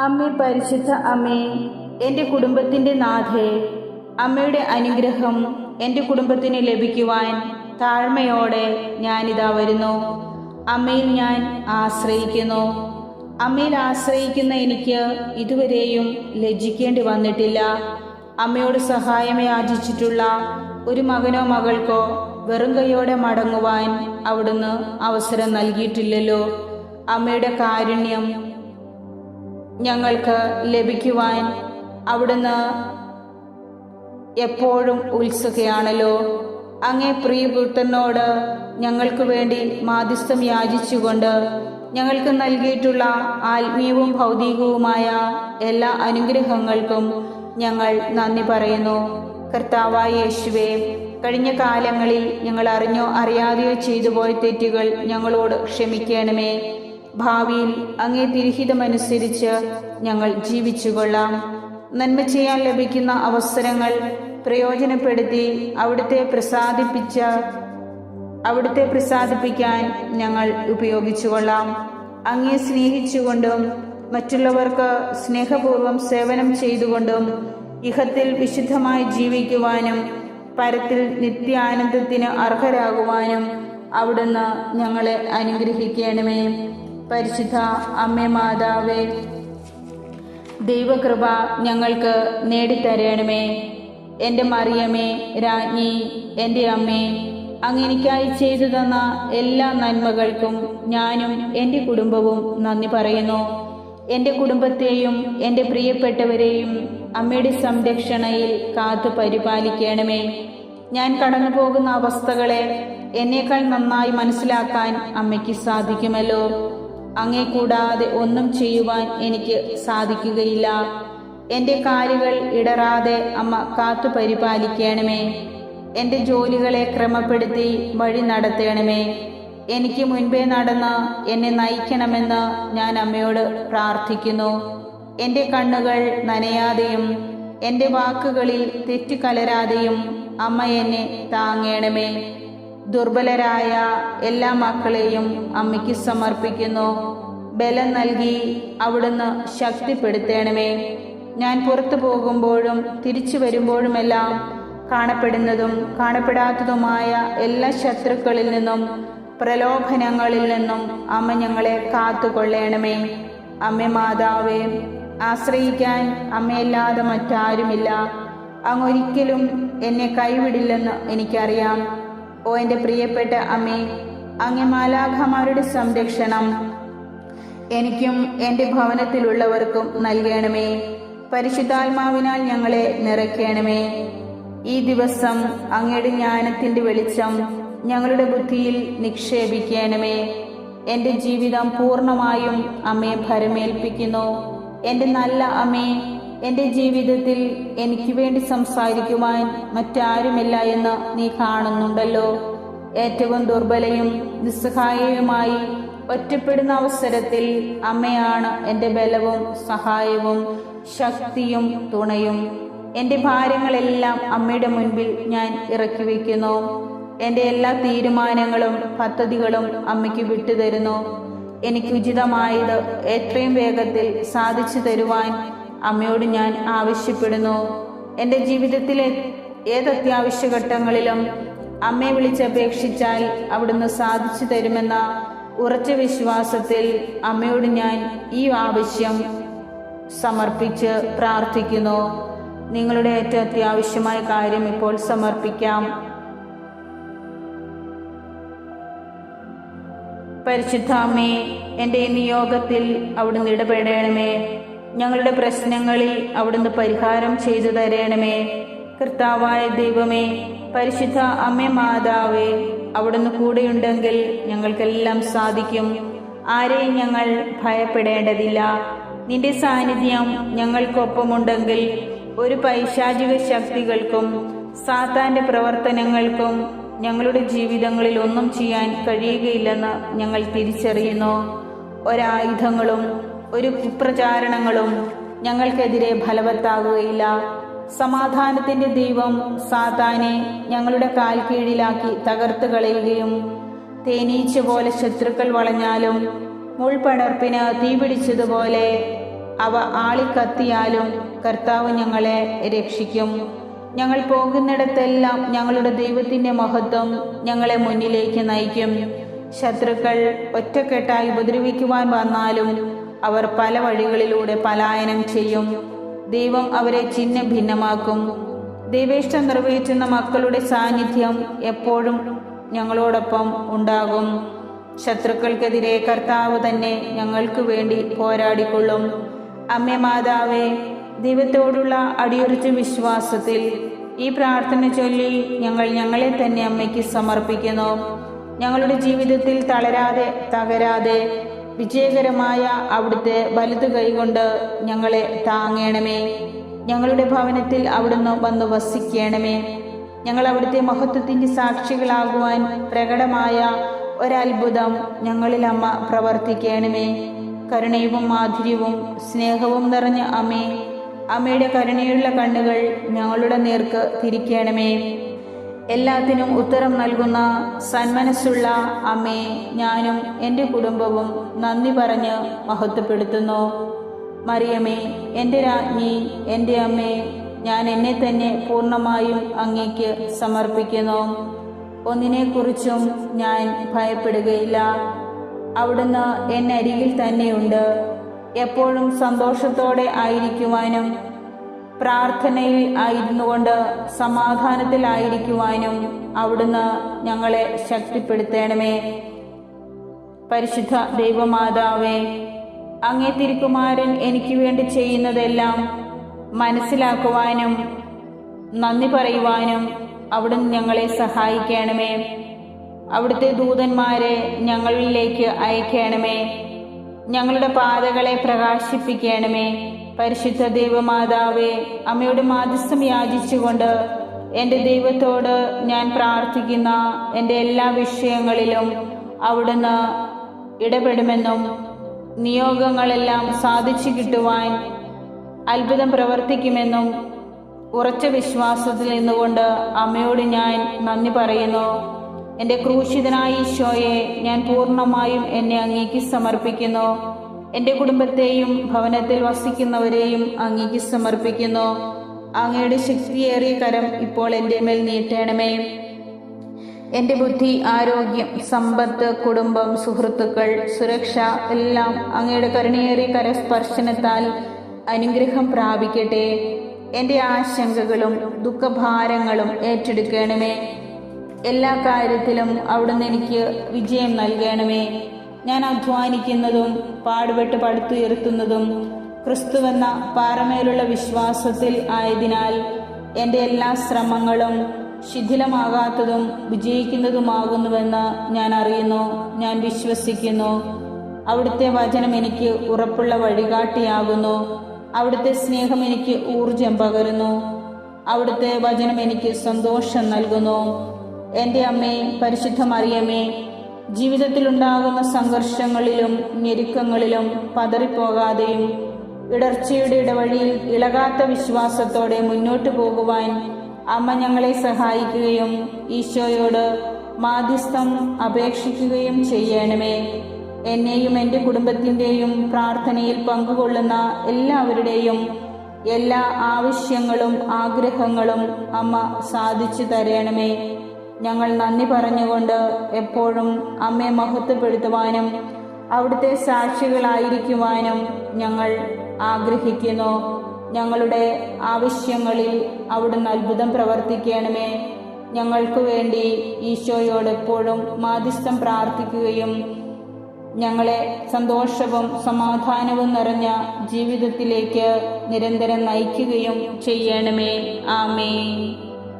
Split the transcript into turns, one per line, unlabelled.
അമ്മേ പരിശുദ്ധ അമ്മേ എന്റെ കുടുംബത്തിന്റെ നാഥേ അമ്മയുടെ അനുഗ്രഹം എന്റെ കുടുംബത്തിന് ലഭിക്കുവാൻ താഴ്മയോടെ ഞാനിതാ വരുന്നു. അമ്മയിൽ ഞാൻ ആശ്രയിക്കുന്നു. അമ്മയിൽ ആശ്രയിക്കുന്ന എനിക്ക് ഇതുവരെയും ലജ്ജിക്കേണ്ടി വന്നിട്ടില്ല. അമ്മയോട് സഹായം യാചിച്ചിട്ടുള്ള ഒരു മകനോ മകൾക്കോ വെറും കൈയോടെ മടങ്ങുവാൻ അവിടുന്ന് അവസരം നൽകിയിട്ടില്ലല്ലോ. അമ്മയുടെ കാരുണ്യം ഞങ്ങൾക്ക് ലഭിക്കുവാൻ അവിടുന്ന് എപ്പോഴും ഉത്സുകയാണല്ലോ. അങ്ങേ പ്രിയപുത്രനോട് ഞങ്ങൾക്ക് വേണ്ടി മാധ്യസ്ഥം യാചിച്ചുകൊണ്ട് ഞങ്ങൾക്ക് നൽകിയിട്ടുള്ള ആത്മീയവും ഭൗതികവുമായ എല്ലാ അനുഗ്രഹങ്ങൾക്കും ഞങ്ങൾ നന്ദി പറയുന്നു. കർത്താവായ യേശുവേ കഴിഞ്ഞ കാലങ്ങളിൽ ഞങ്ങൾ അറിഞ്ഞോ അറിയാതെയോ ചെയ്തു പോയ തെറ്റുകൾ ഞങ്ങളോട് ക്ഷമിക്കണമേ. ഭാവിയിൽ അങ്ങേ തിരിഹിതമനുസരിച്ച് ഞങ്ങൾ ജീവിച്ചുകൊള്ളാം. നന്മ ചെയ്യാൻ ലഭിക്കുന്ന അവസരങ്ങൾ പ്രയോജനപ്പെടുത്തി അവിടുത്തെ പ്രസാദിപ്പിച്ച അവിടുത്തെ പ്രസാദിപ്പിക്കാൻ ഞങ്ങൾ ഉപയോഗിച്ചുകൊള്ളാം. അങ്ങേ സ്നേഹിച്ചുകൊണ്ടും മറ്റുള്ളവർക്ക് സ്നേഹപൂർവം സേവനം ചെയ്തുകൊണ്ടും ഇഹത്തിൽ വിശുദ്ധമായി ജീവിക്കുവാനും പരത്തിൽ നിത്യാനന്ദത്തിന് അർഹരാകുവാനും അവിടുന്ന് ഞങ്ങളെ അനുഗ്രഹിക്കണമേ. പരിശുദ്ധ അമ്മേ മാതാവേ ദൈവകൃപ ഞങ്ങൾക്ക് നേടിത്തരണമേ. എന്റെ മറിയമേ രാജ്ഞി എന്റെ അമ്മേ അങ്ങ് എനിക്കായി ചെയ്തു തന്ന എല്ലാ നന്മകൾക്കും ഞാനും എന്റെ കുടുംബവും നന്ദി പറയുന്നു. എന്റെ കുടുംബത്തെയും എന്റെ പ്രിയപ്പെട്ടവരെയും അമ്മയുടെ സംരക്ഷണയിൽ കാത്തു പരിപാലിക്കണമേ. ഞാൻ കടന്നു പോകുന്ന അവസ്ഥകളെ എന്നേക്കാൾ നന്നായി മനസ്സിലാക്കാൻ അമ്മയ്ക്ക് സാധിക്കുമല്ലോ. അങ്ങേ കൂടാതെ ഒന്നും ചെയ്യുവാൻ എനിക്ക് സാധിക്കുകയില്ല. എന്റെ കാലുകൾ ഇടറാതെ അമ്മ കാത്തു പരിപാലിക്കണമേ. എന്റെ ജോലികളെ ക്രമപ്പെടുത്തി വഴി നടത്തണമേ. എനിക്ക് മുൻപേ നടന്ന് എന്നെ നയിക്കണമെന്ന് ഞാൻ അമ്മയോട് പ്രാർത്ഥിക്കുന്നു. എന്റെ കണ്ണുകൾ നനയാതെയും എന്റെ വാക്കുകളിൽ തെറ്റുകലരാതെയും അമ്മ എന്നെ താങ്ങണമേ. ദുർബലരായ എല്ലാ മക്കളെയും അമ്മയ്ക്ക് സമർപ്പിക്കുന്നു. ബലം നൽകി അവിടുന്ന് ശക്തിപ്പെടുത്തേണമേ. ഞാൻ പുറത്തു പോകുമ്പോഴും തിരിച്ചു വരുമ്പോഴുമെല്ലാം കാണപ്പെടുന്നതും കാണപ്പെടാത്തതുമായ എല്ലാ ശത്രുക്കളിൽ നിന്നും പ്രലോഭനങ്ങളിൽ നിന്നും അമ്മ ഞങ്ങളെ കാത്തുകൊള്ളേണമേ. അമ്മ മാതാവേ ആശ്രയിക്കാൻ അമ്മയല്ലാതെ മറ്റാരുമില്ല. അങ്ങൊരിക്കലും എന്നെ കൈവിടില്ലെന്ന് എനിക്കറിയാം. ഓ എന്റെ പ്രിയപ്പെട്ട അമ്മേ അങ്ങേ മാലാഖമാരുടെ സംരക്ഷണം എനിക്കും എന്റെ ഭവനത്തിലുള്ളവർക്കും നൽകണമേ. പരിശുദ്ധാത്മാവിനാൽ ഞങ്ങളെ നിറയ്ക്കണമേ. ഈ ദിവസം അങ്ങയുടെ ജ്ഞാനത്തിന്റെ വെളിച്ചം ഞങ്ങളുടെ ബുദ്ധിയിൽ നിക്ഷേപിക്കണമേ. എന്റെ ജീവിതം പൂർണമായും അമ്മയെ ഭരമേൽപ്പിക്കുന്നു. എന്റെ നല്ല അമ്മേ എന്റെ ജീവിതത്തിൽ എനിക്ക് വേണ്ടി സംസാരിക്കുവാൻ മറ്റാരുമില്ല എന്ന് നീ കാണുന്നുണ്ടല്ലോ. ഏറ്റവും ദുർബലയും നിസ്സഹായവുമായി ഒറ്റപ്പെടുന്ന അവസരത്തിൽ അമ്മയാണ് എന്റെ ബലവും സഹായവും ശക്തിയും തുണയും. എന്റെ ഭാരങ്ങളെല്ലാം അമ്മയുടെ മുൻപിൽ ഞാൻ ഇറക്കി വയ്ക്കുന്നു. എന്റെ എല്ലാ തീരുമാനങ്ങളും പദ്ധതികളും അമ്മയ്ക്ക് വിട്ടുതരുന്നു എനിക്ക് ഉചിതമായത് എത്രയും വേഗത്തിൽ സാധിച്ചു തരുവാൻ അമ്മയോട് ഞാൻ ആവശ്യപ്പെടുന്നു. എന്റെ ജീവിതത്തിലെ ഏത് അത്യാവശ്യ ഘട്ടങ്ങളിലും അമ്മയെ വിളിച്ചപേക്ഷിച്ചാൽ അവിടുന്ന് സാധിച്ചു തരുമെന്ന ഉറച്ച വിശ്വാസത്തിൽ അമ്മയോട് ഞാൻ ഈ ആവശ്യം സമർപ്പിച്ച് പ്രാർത്ഥിക്കുന്നു. നിങ്ങളുടെ ഏറ്റവും അത്യാവശ്യമായ കാര്യം ഇപ്പോൾ സമർപ്പിക്കാം. പരിശുദ്ധ അമ്മേ എന്റെ ഈ നിയോഗത്തിൽ അവിടുന്ന് ഇടപെടണമേ. ഞങ്ങളുടെ പ്രശ്നങ്ങളിൽ അവിടുന്ന് പരിഹാരം ചെയ്തു തരണമേ. കർത്താവായ ദൈവമേ പരിശുദ്ധ അമ്മ മാതാവേ അവിടുന്ന് കൂടെയുണ്ടെങ്കിൽ ഞങ്ങൾക്കെല്ലാം സാധിക്കും. ആരെയും ഞങ്ങൾ ഭയപ്പെടേണ്ടതില്ല. നിന്റെ സാന്നിധ്യം ഞങ്ങൾക്കൊപ്പമുണ്ടെങ്കിൽ ഒരു പൈശാചിക ശക്തികൾക്കും സാത്താന്റെ പ്രവർത്തനങ്ങൾക്കും ഞങ്ങളുടെ ജീവിതങ്ങളിൽ ഒന്നും ചെയ്യാൻ കഴിയുകയില്ലെന്ന് ഞങ്ങൾ തിരിച്ചറിയുന്നു. ഒരായുധങ്ങളും ഒരു കുപ്രചാരണങ്ങളും ഞങ്ങൾക്കെതിരെ ഫലവത്താകുകയില്ല. സമാധാനത്തിന്റെ ദൈവം സാത്താനെ ഞങ്ങളുടെ കാൽ കീഴിലാക്കി തകർത്ത് കളയുകയും തേനീച്ച പോലെ ശത്രുക്കൾ വളഞ്ഞാലും മുൾപടർപ്പിന് തീപിടിച്ചതുപോലെ അവ ആളിക്കത്തിയാലും കർത്താവ് ഞങ്ങളെ രക്ഷിക്കും. ഞങ്ങൾ പോകുന്നിടത്തെല്ലാം ഞങ്ങളുടെ ദൈവത്തിന്റെ മഹത്വം ഞങ്ങളെ മുന്നിലേക്ക് നയിക്കും. ശത്രുക്കൾ ഒറ്റക്കെട്ടായി ഉപദ്രവിക്കുവാൻ വന്നാലും അവർ പല വഴികളിലൂടെ പലായനം ചെയ്യും. ദൈവം അവരെ ചിഹ്ന ഭിന്നമാക്കും ദൈവേഷ്ടം നിർവഹിക്കുന്ന മക്കളുടെ സാന്നിധ്യം എപ്പോഴും ഞങ്ങളോടൊപ്പം ഉണ്ടാകും. ശത്രുക്കൾക്കെതിരെ കർത്താവ് തന്നെ ഞങ്ങൾക്ക് വേണ്ടി പോരാടിക്കൊള്ളും. അമ്മ മാതാവേ ദൈവത്തോടുള്ള അടിയുറച്ച വിശ്വാസത്തിൽ ഈ പ്രാർത്ഥന ചൊല്ലി ഞങ്ങൾ ഞങ്ങളെ തന്നെ അമ്മയ്ക്ക് സമർപ്പിക്കുന്നു. ഞങ്ങളുടെ ജീവിതത്തിൽ തളരാതെ തകരാതെ വിജയകരമായ അവിടുത്തെ വലുത് കൈകൊണ്ട് ഞങ്ങളെ താങ്ങേണമേ. ഞങ്ങളുടെ ഭവനത്തിൽ അവിടുന്ന് വന്ന് വസിക്കണമേ. ഞങ്ങൾ അവിടുത്തെ മഹത്വത്തിന്റെ സാക്ഷികളാകുവാൻ പ്രകടമായ ഒരത്ഭുതം ഞങ്ങളിൽ അമ്മ പ്രവർത്തിക്കണമേ. കരുണയും മാധുര്യവും സ്നേഹവും നിറഞ്ഞ അമ്മേ അമ്മയുടെ കരുണയുള്ള കണ്ണുകൾ ഞങ്ങളുടെ നേർക്ക് തിരിക്കണമേ. എല്ലാത്തിനും ഉത്തരം നൽകുന്ന സന്മനസ്സുള്ള അമ്മയെ ഞാനും എന്റെ കുടുംബവും നന്ദി പറഞ്ഞ് മഹത്വപ്പെടുത്തുന്നു. മറിയമേ എന്റെ രാജ്ഞി എന്റെ അമ്മേ ഞാൻ എന്നെ തന്നെ പൂർണമായും അങ്ങേക്ക് സമർപ്പിക്കുന്നു. ഒന്നിനെക്കുറിച്ചും ഞാൻ ഭയപ്പെടുകയില്ല. അവിടുന്ന് എന്നരികിൽ തന്നെയുണ്ട്. എപ്പോഴും സന്തോഷത്തോടെ ആയിരിക്കുവാനും പ്രാർത്ഥനയിൽ ആയിരുന്നു കൊണ്ട് സമാധാനത്തിലായിരിക്കുവാനും അവിടുന്ന് ഞങ്ങളെ ശക്തിപ്പെടുത്തണമേ. പരിശുദ്ധ ദൈവമാതാവേ അങ്ങേ തിരുക്കുമാരൻ എനിക്ക് വേണ്ടി ചെയ്യുന്നതെല്ലാം മനസ്സിലാക്കുവാനും നന്ദി പറയുവാനും അവിടുന്ന് ഞങ്ങളെ സഹായിക്കണമേ. അവിടുത്തെ ദൂതന്മാരെ ഞങ്ങളിലേക്ക് അയക്കണമേ. ഞങ്ങളുടെ പാതകളെ പ്രകാശിപ്പിക്കണമേ. പരിശുദ്ധ ദൈവമാതാവേ അമ്മയുടെ മാധ്യസ്ഥം യാചിച്ചുകൊണ്ട് എന്റെ ദൈവത്തോട് ഞാൻ പ്രാർത്ഥിക്കുന്ന എന്റെ എല്ലാ വിഷയങ്ങളിലും അവിടുന്ന് ഇടപെടുമെന്നും നിയോഗങ്ങളെല്ലാം സാധിച്ചു കിട്ടുവാൻ അത്ഭുതം പ്രവർത്തിക്കുമെന്നും ഉറച്ച വിശ്വാസത്തിൽ നിന്നുകൊണ്ട് അമ്മയോട് ഞാൻ നന്ദി പറയുന്നു. എന്റെ ക്രൂശിതനായ ഈശോയെ ഞാൻ പൂർണമായും എന്നെ അങ്ങേക്ക് സമർപ്പിക്കുന്നു. എന്റെ കുടുംബത്തെയും ഭവനത്തിൽ വസിക്കുന്നവരെയും അങ്ങേക്ക് സമർപ്പിക്കുന്നു. അങ്ങയുടെ ശക്തിയേറിയ കരം ഇപ്പോൾ എന്റെ മേൽ നീട്ടണമേ. എന്റെ ബുദ്ധി ആരോഗ്യം സമ്പത്ത് കുടുംബം സുഹൃത്തുക്കൾ സുരക്ഷ എല്ലാം അങ്ങയുടെ കരുണയേറിയ കരസ്പർശനത്താൽ അനുഗ്രഹം പ്രാപിക്കട്ടെ. എന്റെ ആശങ്കകളും ദുഃഖഭാരങ്ങളും ഏറ്റെടുക്കണമേ. എല്ലാ കാര്യത്തിലും അവിടുന്ന് എനിക്ക് വിജയം നൽകണമേ. ഞാൻ അധ്വാനിക്കുന്നതും പാടുപെട്ട് പടുത്തുയർത്തുന്നതും ക്രിസ്തുവെന്ന പാറമേലുള്ള വിശ്വാസത്തിൽ ആയതിനാൽ എന്റെ എല്ലാ ശ്രമങ്ങളും ശിഥിലമാകാത്തതും വിജയിക്കുന്നതുമാകുന്നുവെന്ന് ഞാൻ അറിയുന്നു ഞാൻ വിശ്വസിക്കുന്നു. അവിടുത്തെ വചനം എനിക്ക് ഉറപ്പുള്ള വഴികാട്ടിയാകുന്നു. അവിടുത്തെ സ്നേഹം എനിക്ക് ഊർജം പകരുന്നു. അവിടുത്തെ വചനം എനിക്ക് സന്തോഷം നൽകുന്നു. എന്റെ അമ്മേ പരിശുദ്ധ മറിയമ്മേ ജീവിതത്തിലുണ്ടാകുന്ന സംഘർഷങ്ങളിലും ഞെരുക്കങ്ങളിലും പതറിപ്പോകാതെയും ഇടർച്ചയുടെ ഇടവഴിയിൽ ഇളകാത്ത വിശ്വാസത്തോടെ മുന്നോട്ടു പോകുവാൻ അമ്മ ഞങ്ങളെ സഹായിക്കുകയും ഈശോയോട് മാധ്യസ്ഥം അപേക്ഷിക്കുകയും ചെയ്യണമേ. എന്നെയും എന്റെ കുടുംബത്തിന്റെയും പ്രാർത്ഥനയിൽ പങ്കുകൊള്ളുന്ന എല്ലാവരുടെയും എല്ലാ ആവശ്യങ്ങളും ആഗ്രഹങ്ങളും അമ്മ സാധിച്ചു തരണമേ. ഞങ്ങൾ നന്ദി പറഞ്ഞുകൊണ്ട് എപ്പോഴും അമ്മയെ മഹത്വപ്പെടുത്തുവാനും അവിടുത്തെ സാക്ഷികളായിരിക്കുവാനും ഞങ്ങൾ ആഗ്രഹിക്കുന്നു. ഞങ്ങളുടെ ആവശ്യങ്ങളിൽ അവിടുന്ന് അത്ഭുതം പ്രവർത്തിക്കണമേ. ഞങ്ങൾക്ക് വേണ്ടി ഈശോയോട് എപ്പോഴും മാധ്യസ്ഥം പ്രാർത്ഥിക്കുകയും ഞങ്ങളെ സന്തോഷവും സമാധാനവും നിറഞ്ഞ ജീവിതത്തിലേക്ക് നിരന്തരം നയിക്കുകയും ചെയ്യണമേ. ആമേ